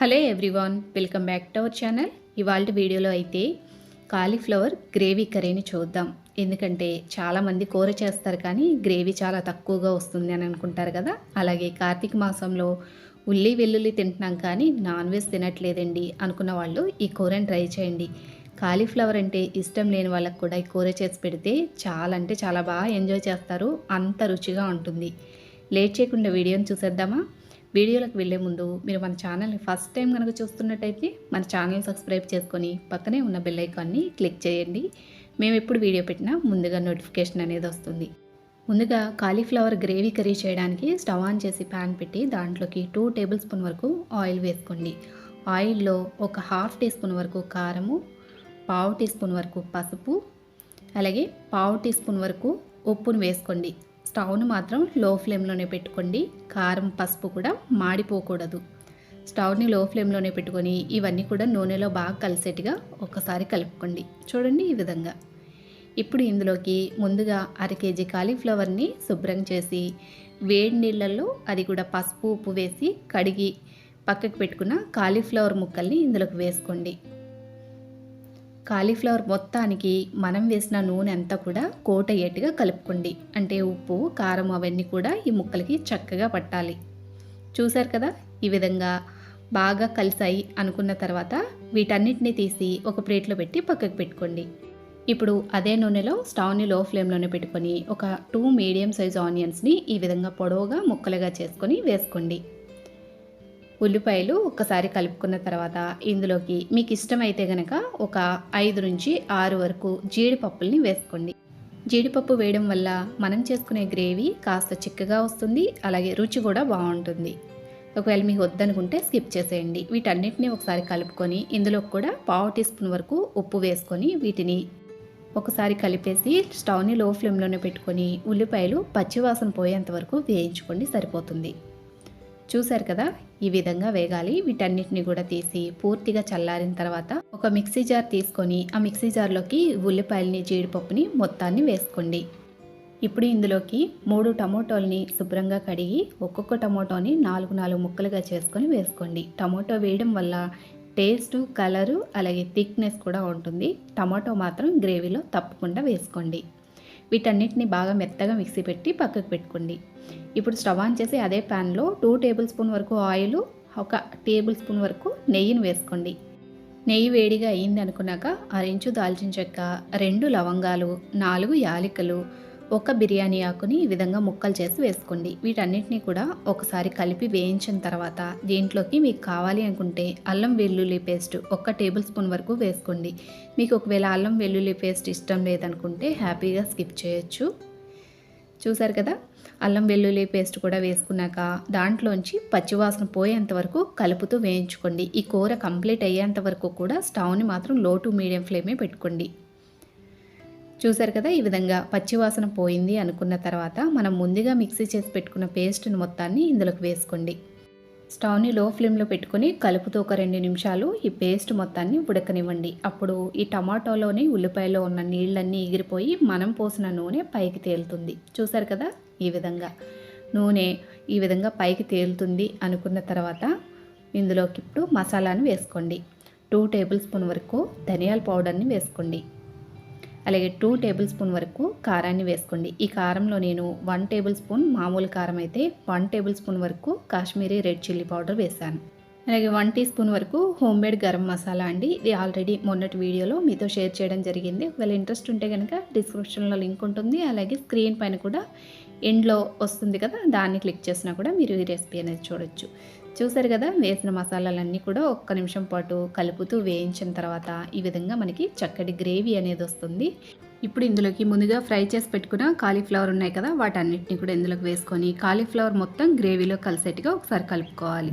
Hello everyone welcome back to our channel. ఇవాళ వీడియోలో అయితే కాలీఫ్లవర్ గ్రేవీ కర్రీని చూద్దాం. ఎందుకంటే చాలామంది కూర చేస్తారు కానీ గ్రేవీ చాలా తక్కువగా వస్తుంది అని అనుకుంటారు కదా. అలాగే కార్తీక మాసంలో ఉల్లి వెల్లుల్లి తింటున్నాం కానీ నాన్ వెజ్ తినట్లేదండి అనుకున్న వాళ్ళు ఈ కూరని ట్రై చేయండి. కాలీఫ్లవర్ అంటే ఇష్టం లేని వాళ్ళకి కూడా ఈ కూర చేసి పెడితే చాలా అంటే చాలా బాగా ఎంజాయ్ చేస్తారు. అంత రుచిగా ఉంటుంది. లేట్ చేయకుండా వీడియోని చూసేద్దామా? వీడియోలకు వెళ్ళే ముందు మీరు మన ఛానల్ని ఫస్ట్ టైం కనుక చూస్తున్నట్టయితే మన ఛానల్ సబ్స్క్రైబ్ చేసుకొని పక్కనే ఉన్న బెల్ ఐకాన్ని క్లిక్ చేయండి. మేము ఎప్పుడు వీడియో పెట్టినా ముందుగా నోటిఫికేషన్ అనేది వస్తుంది. ముందుగా కాలీఫ్లవర్ గ్రేవీ కర్రీ చేయడానికి స్టవ్ ఆన్ చేసి ప్యాన్ పెట్టి దాంట్లోకి టూ టేబుల్ స్పూన్ వరకు ఆయిల్ వేసుకోండి. ఆయిల్లో ఒక హాఫ్ టీ స్పూన్ వరకు కారము పావు టీ స్పూన్ వరకు పసుపు అలాగే పావు టీ స్పూన్ వరకు ఉప్పును వేసుకోండి. స్టవ్ను మాత్రం లో ఫ్లేమ్లోనే పెట్టుకోండి. కారం పసుపు కూడా మాడిపోకూడదు. స్టవ్ని లో ఫ్లేమ్లోనే పెట్టుకొని ఇవన్నీ కూడా నూనెలో బాగా కలిసేట్టుగా ఒకసారి కలుపుకోండి. చూడండి ఈ విధంగా. ఇప్పుడు ఇందులోకి ముందుగా అర కేజీ కాలీఫ్లవర్ని శుభ్రం చేసి వేడి నీళ్ళల్లో అది కూడా పసుపు ఉప్పు వేసి కడిగి పక్కకు పెట్టుకున్న కాలీఫ్లవర్ ముక్కల్ని ఇందులోకి వేసుకోండి. కాలీఫ్లవర్ మొత్తానికి మనం వేసిన నూనె అంతా కూడా కోట్ అయ్యేట్టుగా కలుపుకోండి. అంటే ఉప్పు కారం అవన్నీ కూడా ఈ ముక్కలకి చక్కగా పట్టాలి. చూశారు కదా? ఈ విధంగా బాగా కలిసాయి అనుకున్న తర్వాత వీటన్నిటిని తీసి ఒక ప్లేట్లో పెట్టి పక్కకు పెట్టుకోండి. ఇప్పుడు అదే నూనెలో స్టవ్ని లో ఫ్లేమ్లోనే పెట్టుకొని ఒక టూ మీడియం సైజ్ ఆనియన్స్ని ఈ విధంగా పొడవుగా ముక్కలుగా చేసుకొని వేసుకోండి. ఉల్లిపాయలు ఒక్కసారి కలుపుకున్న తర్వాత ఇందులోకి మీకు ఇష్టమైతే గనక ఒక ఐదు నుంచి ఆరు వరకు జీడిపప్పుల్ని వేసుకోండి. జీడిపప్పు వేయడం వల్ల మనం చేసుకునే గ్రేవీ కాస్త చిక్కగా వస్తుంది అలాగే రుచి కూడా బాగుంటుంది. ఒకవేళ మీకు వద్దనుకుంటే స్కిప్ చేసేయండి. వీటన్నిటిని ఒకసారి కలుపుకొని ఇందులో కూడా పావు టీ స్పూన్ వరకు ఉప్పు వేసుకొని వీటిని ఒకసారి కలిపేసి స్టవ్ని లో ఫ్లేమ్లోనే పెట్టుకొని ఉల్లిపాయలు పచ్చివాసన పోయేంత వరకు వేయించుకోండి సరిపోతుంది. చూశారు కదా? ఈ విధంగా వేగాలి. వీటన్నిటిని కూడా తీసి పూర్తిగా చల్లారిన తర్వాత ఒక మిక్సీ జార్ తీసుకొని ఆ మిక్సీ జార్లోకి ఉల్లిపాయలని జీడిపప్పుని మొత్తాన్ని వేసుకోండి. ఇప్పుడు ఇందులోకి మూడు టమోటోల్ని శుభ్రంగా కడిగి ఒక్కొక్క టమోటోని నాలుగు నాలుగు ముక్కలుగా చేసుకొని వేసుకోండి. టమోటో వేయడం వల్ల టేస్ట్ కలరు అలాగే థిక్నెస్ కూడా ఉంటుంది. టమాటో మాత్రం గ్రేవీలో తప్పకుండా వేసుకోండి. వీటన్నిటిని బాగా మెత్తగా మిక్సీ పెట్టి పక్కకు పెట్టుకోండి. ఇప్పుడు స్టవ్ ఆన్ చేసి అదే ప్యాన్లో టూ టేబుల్ స్పూన్ వరకు ఆయిల్ ఒక టేబుల్ స్పూన్ వరకు నెయ్యిని వేసుకోండి. నెయ్యి వేడిగా అయింది అనుకున్నాక అరించు దాల్చిన చెక్క రెండు లవంగాలు నాలుగు యాలికలు ఒక బిర్యానీ ఆకుని ఈ విధంగా ముక్కలు చేసి వేసుకోండి. వీటన్నిటిని కూడా ఒకసారి కలిపి వేయించిన తర్వాత దీంట్లోకి మీకు కావాలి అనుకుంటే అల్లం వెల్లుల్లి పేస్ట్ ఒక టేబుల్ స్పూన్ వరకు వేసుకోండి. మీకు ఒకవేళ అల్లం వెల్లుల్లి పేస్ట్ ఇష్టం లేదనుకుంటే హ్యాపీగా స్కిప్ చేయొచ్చు. చూసారు కదా? అల్లం వెల్లుల్లి పేస్ట్ కూడా వేసుకున్నాక దాంట్లోంచి పచ్చివాసన పోయేంత వరకు కలుపుతూ వేయించుకోండి. ఈ కూర కంప్లీట్ అయ్యేంత వరకు కూడా స్టవ్ని మాత్రం లో టు మీడియం ఫ్లేమే పెట్టుకోండి. చూసారు కదా ఈ విధంగా పచ్చివాసన పోయింది అనుకున్న తర్వాత మనం ముందుగా మిక్సీ చేసి పెట్టుకున్న పేస్ట్ని మొత్తాన్ని ఇందులోకి వేసుకోండి. స్టవ్ని లో ఫ్లేమ్లో పెట్టుకొని కలుపుతూ ఒక రెండు నిమిషాలు ఈ పేస్ట్ మొత్తాన్ని ఉడకనివ్వండి. అప్పుడు ఈ టమాటోలోని ఉల్లిపాయలో ఉన్న నీళ్ళన్నీ ఎగిరిపోయి మనం పోసిన నూనె పైకి తేలుతుంది. చూసారు కదా ఈ విధంగా. నూనె ఈ విధంగా పైకి తేలుతుంది అనుకున్న తర్వాత ఇందులోకి ఇప్పుడు మసాలాను వేసుకోండి. టూ టేబుల్ స్పూన్ వరకు ధనియాల పౌడర్ని వేసుకోండి. అలాగే టూ టేబుల్ స్పూన్ వరకు కారాన్ని వేసుకోండి. ఈ కారంలో నేను వన్ టేబుల్ స్పూన్ మామూలు కారం అయితే వన్ టేబుల్ స్పూన్ వరకు కాశ్మీరీ రెడ్ చిల్లీ పౌడర్ వేశాను అలాగే వన్ టీ స్పూన్ వరకు హోమ్ మేడ్ గరం మసాలా అండి. ఇది ఆల్రెడీ మొన్నటి వీడియోలో మీతో షేర్ చేయడం జరిగింది. ఒకవేళ ఇంట్రెస్ట్ ఉంటే కనుక డిస్క్రిప్షన్లో లింక్ ఉంటుంది. అలాగే స్క్రీన్ పైన కూడా ఎండ్లో వస్తుంది కదా దాన్ని క్లిక్ చేసినా కూడా మీరు ఈ రెసిపీ అనేది చూడొచ్చు. చూసారు కదా వేసిన మసాలాలన్నీ కూడా ఒక్క నిమిషం పాటు కలుపుతూ వేయించిన తర్వాత ఈ విధంగా మనకి చక్కటి గ్రేవీ అనేది వస్తుంది. ఇప్పుడు ఇందులోకి ముందుగా ఫ్రై చేసి పెట్టుకున్న కాలీఫ్లవర్ ఉన్నాయి కదా వాటన్నిటిని కూడా ఇందులోకి వేసుకొని కాలీఫ్లవర్ మొత్తం గ్రేవీలో కలిసేట్టుగా ఒకసారి కలుపుకోవాలి.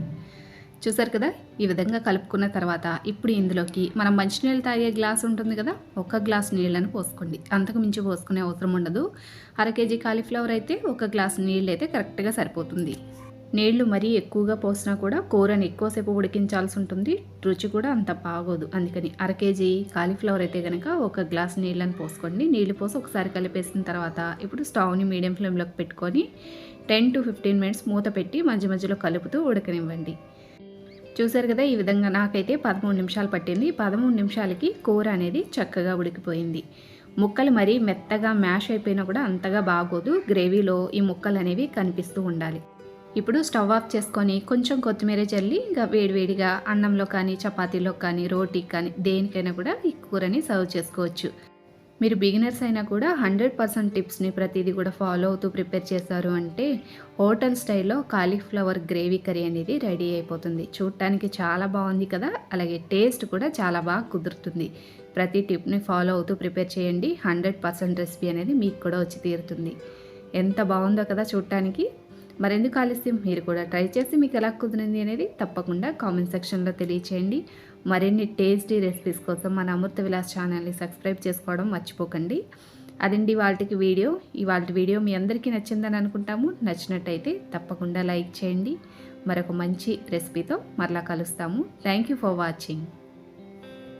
చూసారు కదా ఈ విధంగా కలుపుకున్న తర్వాత ఇప్పుడు ఇందులోకి మనం మంచినీళ్ళు తాగే గ్లాస్ ఉంటుంది కదా ఒక గ్లాస్ నీళ్ళని పోసుకోండి. అంతకు మించి పోసుకునే అవసరం ఉండదు. అర కేజీ కాలీఫ్లవర్ అయితే ఒక గ్లాస్ నీళ్ళు అయితే కరెక్ట్గా సరిపోతుంది. నీళ్ళు మరీ ఎక్కువగా పోసినా కూడా కూరని ఎక్కువసేపు ఉడికించాల్సి ఉంటుంది. రుచి కూడా అంత బాగోదు. అందుకని అర కేజీ కాలీఫ్లవర్ అయితే కనుక ఒక గ్లాస్ నీళ్ళని పోసుకోండి. నీళ్ళు పోసి ఒకసారి కలిపేసిన తర్వాత ఇప్పుడు స్టవ్ని మీడియం ఫ్లేమ్లోకి పెట్టుకొని టెన్ టు ఫిఫ్టీన్ మినిట్స్ మూత పెట్టి మధ్య మధ్యలో కలుపుతూ ఉడకనివ్వండి. చూసారు కదా ఈ విధంగా నాకైతే పదమూడు నిమిషాలు పట్టింది. పదమూడు నిమిషాలకి కూర అనేది చక్కగా ఉడికిపోయింది. ముక్కలు మరీ మెత్తగా మ్యాష్ అయిపోయినా కూడా అంతగా బాగోదు. గ్రేవీలో ఈ ముక్కలు అనేవి కనిపిస్తూ ఉండాలి. ఇప్పుడు స్టవ్ ఆఫ్ చేసుకొని కొంచెం కొత్తిమీర చల్లి ఇంకా వేడివేడిగా అన్నంలో కానీ చపాతీలో కానీ రోటీకి కానీ దేనికైనా కూడా ఈ కూరని సర్వ్ చేసుకోవచ్చు. మీరు బిగినర్స్ అయినా కూడా హండ్రెడ్ పర్సెంట్ టిప్స్ని ప్రతిదీ కూడా ఫాలో అవుతూ ప్రిపేర్ చేశారు అంటే హోటల్ స్టైల్లో కాలీఫ్లవర్ గ్రేవీ కర్రీ అనేది రెడీ అయిపోతుంది. చూడటానికి చాలా బాగుంది కదా? అలాగే టేస్ట్ కూడా చాలా బాగా కుదురుతుంది. ప్రతి టిప్ని ఫాలో అవుతూ ప్రిపేర్ చేయండి. హండ్రెడ్ పర్సెంట్ రెసిపీ అనేది మీకు కూడా వచ్చి తీరుతుంది. ఎంత బాగుందో కదా చూడటానికి మరెందుకు ఆలస్యం? మీరు కూడా ట్రై చేసి మీకు ఎలా కుదిరింది అనేది తప్పకుండా కామెంట్ సెక్షన్లో తెలియచేయండి. మరిన్ని టేస్టీ రెసిపీస్ కోసం మన అమృత విలాస్ ఛానల్ని సబ్స్క్రైబ్ చేసుకోవడం మర్చిపోకండి. అదండి వాటికి వీడియో. ఇవాళ వీడియో మీ అందరికీ నచ్చిందని అనుకుంటాము. నచ్చినట్టయితే తప్పకుండా లైక్ చేయండి. మరొక మంచి రెసిపీతో మరలా కలుస్తాము. Thank you for watching.